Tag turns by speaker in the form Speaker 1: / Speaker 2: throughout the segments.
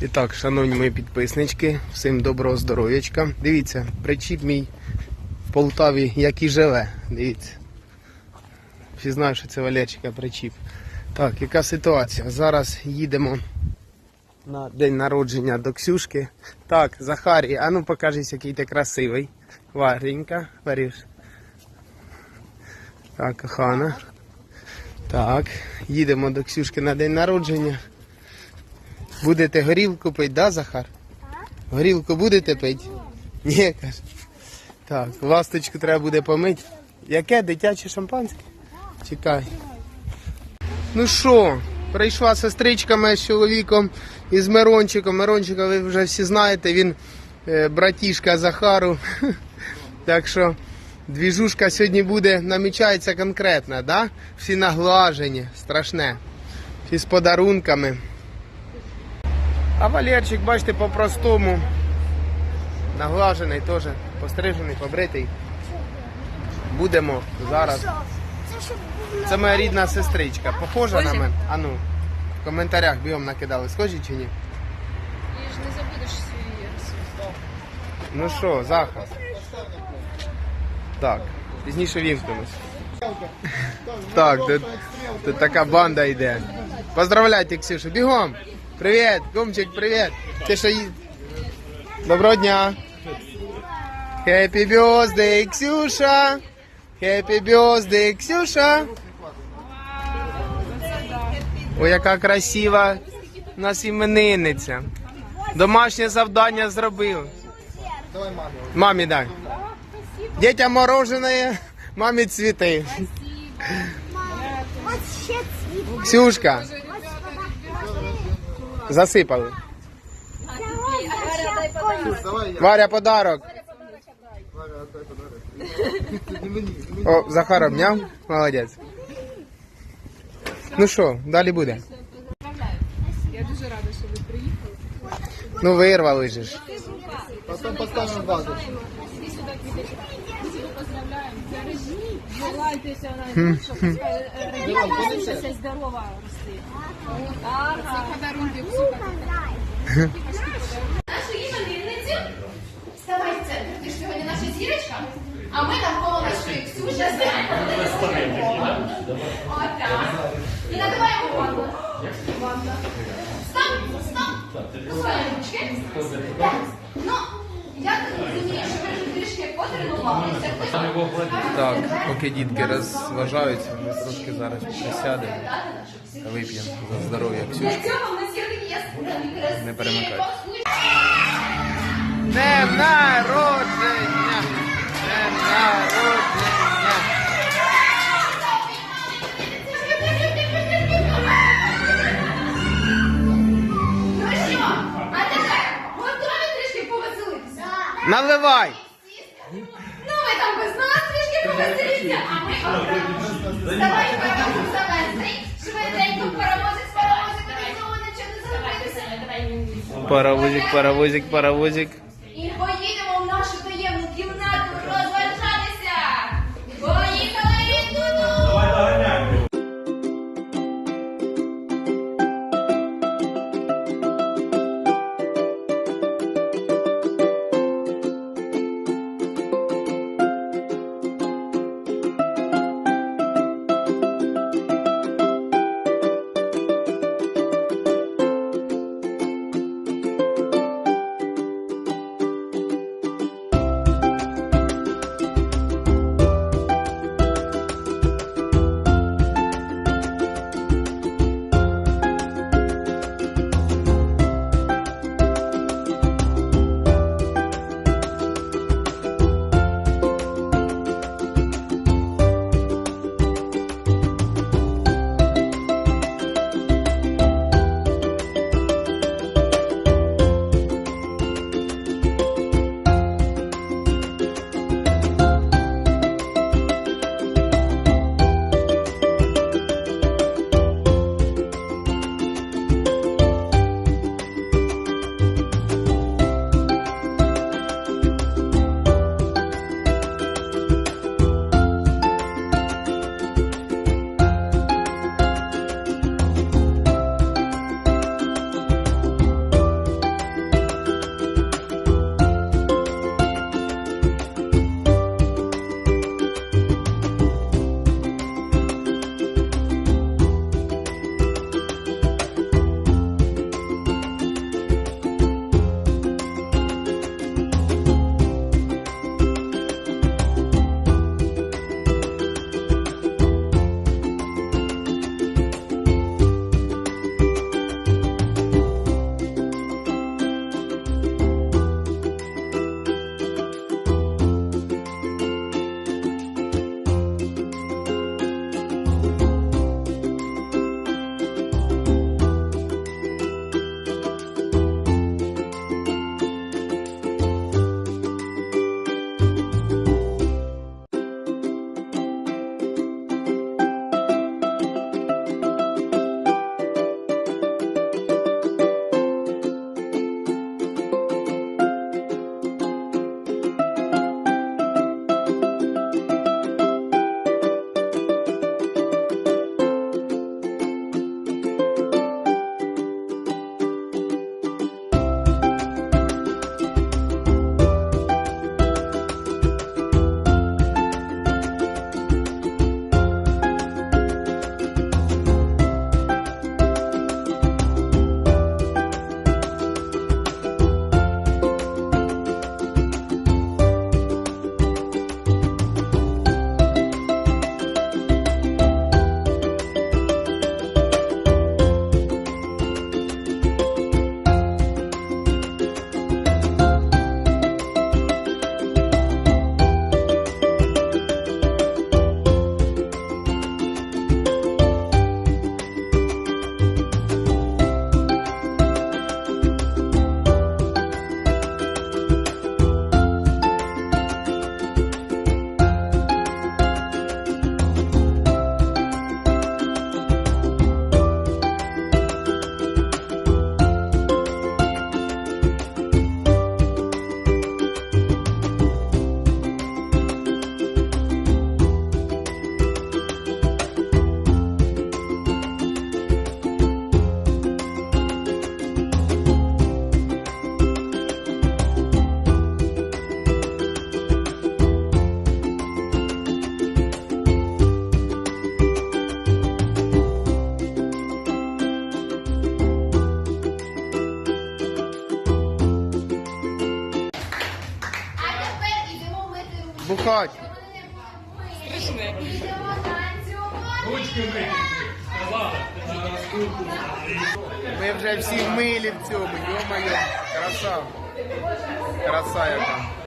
Speaker 1: І так, шановні мої підписнички, всім доброго здоров'ячка. Дивіться, причіп мій в Полтаві, як і живе. Дивіться. Всі знають, що це Валерчика причіп. Так, яка ситуація? Зараз їдемо на день народження до Ксюшки. Так, Захарій, а ну покажись, який ти красивий. Варенька, Варюш. Так, кохана. Так, їдемо до Ксюшки на день народження. Будете горілку пити, да, Захар? Горілку будете пити? Ні, каже. Так, ласточку треба буде помити. Яке дитяче шампанське? Чекай. Ну що, прийшла сестричка моя з чоловіком і з Мирончиком. Мирончика ви вже всі знаєте, він е, братішка Захару. Так що двіжушка сьогодні буде, намічається конкретна, да? Всі наглажені, страшне. Всі з подарунками. А Валерчик, бачите, по-простому. Наглажений теж, пострижений, побритий. Будемо зараз. Це моя рідна сестричка. Похожа на мене? А ну, в коментарях бігом накидали, схожі чи ні?
Speaker 2: Ти ж не забудеш свій ресурс.
Speaker 1: Ну що, Захар? Так, пізніше вімкнемось. Так, тут, тут така банда йде. Поздравляйте, Ксюшу, бігом! Привіт, Гумчик, привіт! Ти що ї- Доброго дня! Happy birthday, Ксюша! Happy birthday, Ксюша! Ой, яка красива у нас іменинниця. Домашнє завдання зробив. Мамі дай. Дітям мороженое, мамі цвіти. Ксюшка. Засипали. Варя подарок. О, Захар обняв. Молодець. Ну що, далі буде.
Speaker 2: Я дуже рада, що ви приїхали.
Speaker 1: Ну вирвали же ж.
Speaker 3: Потом поставим вазу.
Speaker 2: І сюди квіточки. Поздравляємо. Бережіть, желайтеся найбільше. Здорова. Ага. Це подарунки.
Speaker 4: Нашу іменинницю. Вставай в центр, ти ж сьогодні наша зірочка. А ми навколо нашої Ксюші Отак. І надаваємо ванну. Ванна. Ручки. Так. Ну, я так розумію, що ви вже трішки потренувалися.
Speaker 1: Так, поки дітки розважаються, ми трошки зараз присядемо та вип'ємо за здоров'я
Speaker 4: Для
Speaker 1: Ксюшки.
Speaker 4: цього в нас є красиві,
Speaker 1: Не перемикайте. Днем народження! Днем народження!
Speaker 4: Ну а тепер готові трішки повеселитися?
Speaker 1: Наливай!
Speaker 4: Ну ви там без нас трішки повеселіться, а ми окремо. Давай паровозик завести, швиденько паровозик і знову нічого не залишитися.
Speaker 1: Паровозик, паровозик, паровозик. Бухать.
Speaker 4: Йдемо танцювати.
Speaker 1: Ми вже всі милі в цьому, йо-моє, краса. Краса яка.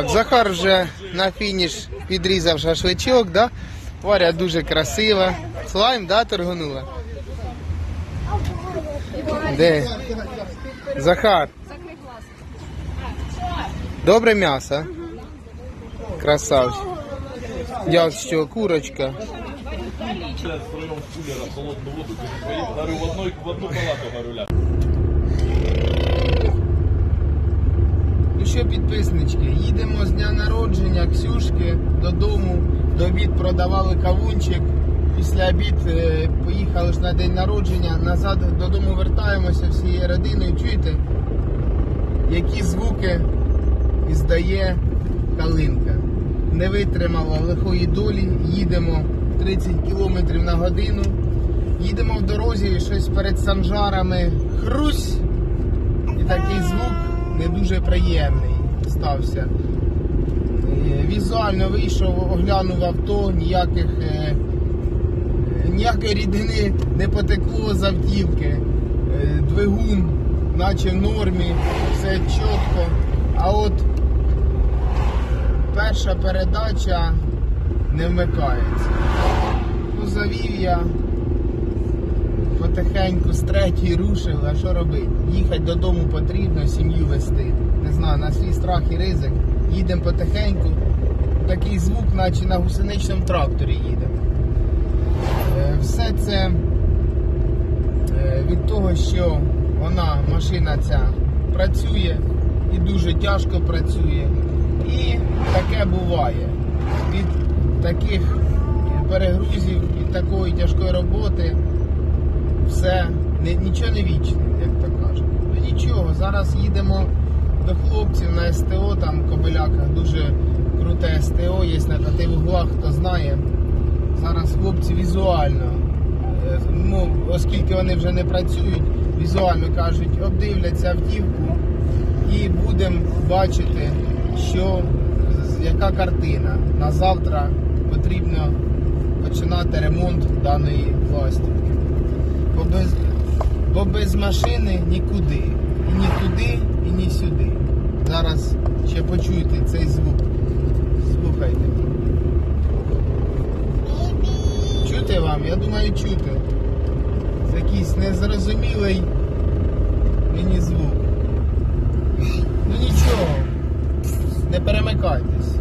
Speaker 1: Так, Захар вже на фініш підрізав шашличок, да? Варя дуже красива. Слайм, да, торгнула? Де? Захар. Добре м'ясо. Красавчик. Я що, курочка.
Speaker 5: Одной, в одну палату
Speaker 1: що, підписнички, їдемо з дня народження Ксюшки додому. До обід продавали кавунчик. Після обід е, поїхали ж на день народження. Назад додому вертаємося всією родиною. Чуєте, які звуки іздає калинка. Не витримала лихої долі, їдемо 30 км на годину. Їдемо в дорозі, щось перед санжарами. Хрусь! І такий звук не дуже приємний стався. Е, Візуально вийшов, оглянув авто, ніяких, е, ніякої рідини не потекло з автівки. Е, Двигун, наче в нормі, все чітко. А от перша передача не вмикається. Ну, завів я потихеньку з третьої рушив, а що робити? Їхати додому потрібно, сім'ю вести. Не знаю, на свій страх і ризик. Їдемо потихеньку. Такий звук, наче на гусеничному тракторі їдемо. Е, Все це е, від того, що вона, машина ця, працює і дуже тяжко працює. І таке буває. Від таких перегрузів, від такої тяжкої роботи все нічого не вічне, як то кажуть. Ну нічого, зараз їдемо до хлопців на СТО, там Кобиляка дуже круте СТО, є на вуглах, хто знає. Зараз хлопці візуально, е, ну, оскільки вони вже не працюють, візуально кажуть, обдивляться автівку і будемо бачити, що яка картина. На завтра потрібно починати ремонт даної пластики. Бо без, бо без машини нікуди. І ні туди, і ні сюди. Зараз ще почуєте цей звук. Слухайте. Чути вам? Я думаю, чути. Це якийсь незрозумілий мені звук. Ну нічого. Не перемикайтесь.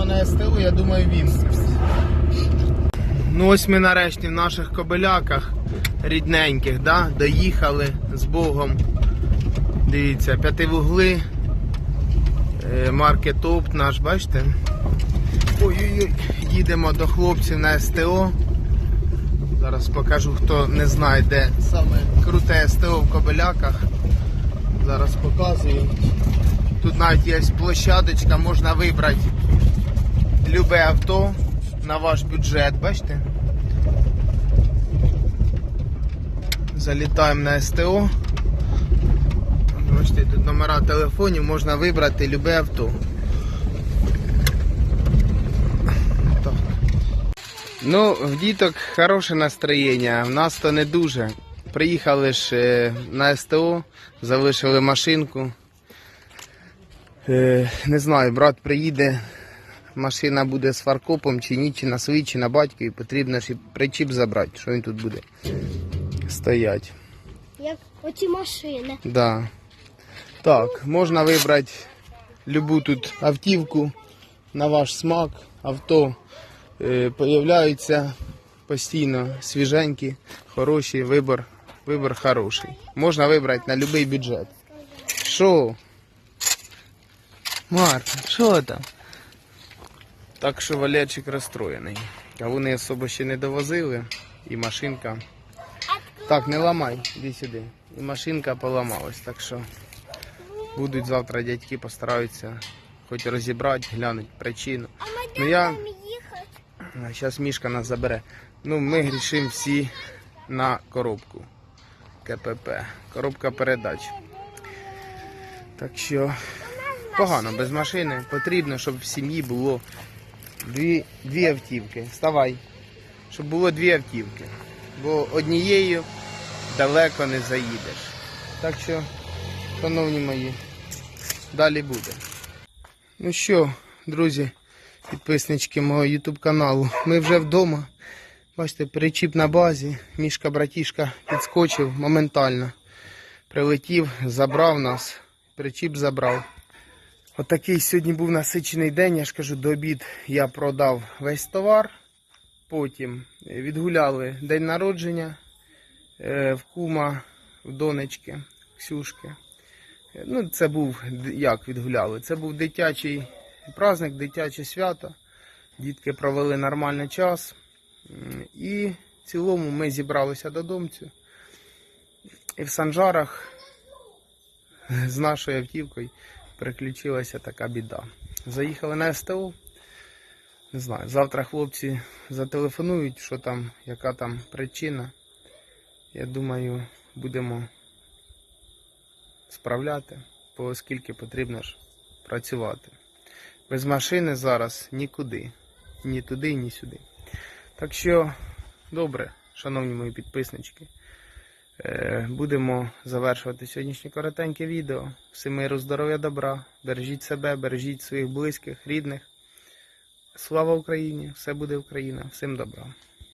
Speaker 1: його на СТО, я думаю, він. Ну ось ми нарешті в наших кобиляках рідненьких, да? доїхали з Богом. Дивіться, п'ятивугли. Е, Марки Топ наш, бачите? Ой-ой-ой, їдемо до хлопців на СТО. Зараз покажу, хто не знає, де саме круте СТО в Кобиляках. Зараз показую. Тут навіть є площадочка, можна вибрати любе авто на ваш бюджет, бачите? Залітаємо на СТО. Бачите, тут номера телефонів, можна вибрати любе авто. Ну, в діток хороше настроєння, в нас то не дуже. Приїхали ж е, на СТО, залишили машинку. Е, Не знаю, брат приїде, машина буде з фаркопом чи ні, чи на свій, чи на батькові. Потрібно і причіп забрати, що він тут буде стоять.
Speaker 6: Як оці машини.
Speaker 1: Да. Так, можна вибрати любу тут автівку на ваш смак. Авто е, появляються постійно свіженькі, хороші, вибір, вибір хороший. Можна вибрати на будь-який бюджет. Що? Марта, що там? Так що Валерчик розстроєний. А вони особо ще не довозили, і машинка. Так, не ламай, іди сюди. І машинка поламалась, так що будуть завтра дядьки постараються хоч розібрати, глянуть причину. Ну я. Зараз Мішка нас забере. Ну, ми грішимо всі на коробку. КПП. Коробка передач. Так що погано без машини. Потрібно, щоб в сім'ї було дві, дві автівки. Вставай. Щоб було дві автівки. Бо однією далеко не заїдеш. Так що, шановні мої, далі буде. Ну що, друзі, підписнички мого YouTube каналу. Ми вже вдома. Бачите, перечіп на базі. Мішка братішка підскочив моментально. Прилетів, забрав нас, причіп забрав. Отакий сьогодні був насичений день. Я ж кажу, до обід я продав весь товар. Потім відгуляли день народження е, в кума, в донечки, Ксюшки. Е, Ну, це був як відгуляли? Це був дитячий праздник, дитяче свято. Дітки провели нормальний час. І в цілому ми зібралися додомцю. І в Санжарах з нашою автівкою приключилася така біда. Заїхали на СТО. Не знаю, завтра хлопці зателефонують, що там, яка там причина. Я думаю, будемо справляти, оскільки потрібно ж працювати. Без машини зараз нікуди. Ні туди, ні сюди. Так що, добре, шановні мої підписнички. Е, Будемо завершувати сьогоднішнє коротеньке відео. Миру, здоров'я, добра. Бережіть себе, бережіть своїх близьких, рідних. Слава Україні! Все буде Україна! Всім добра!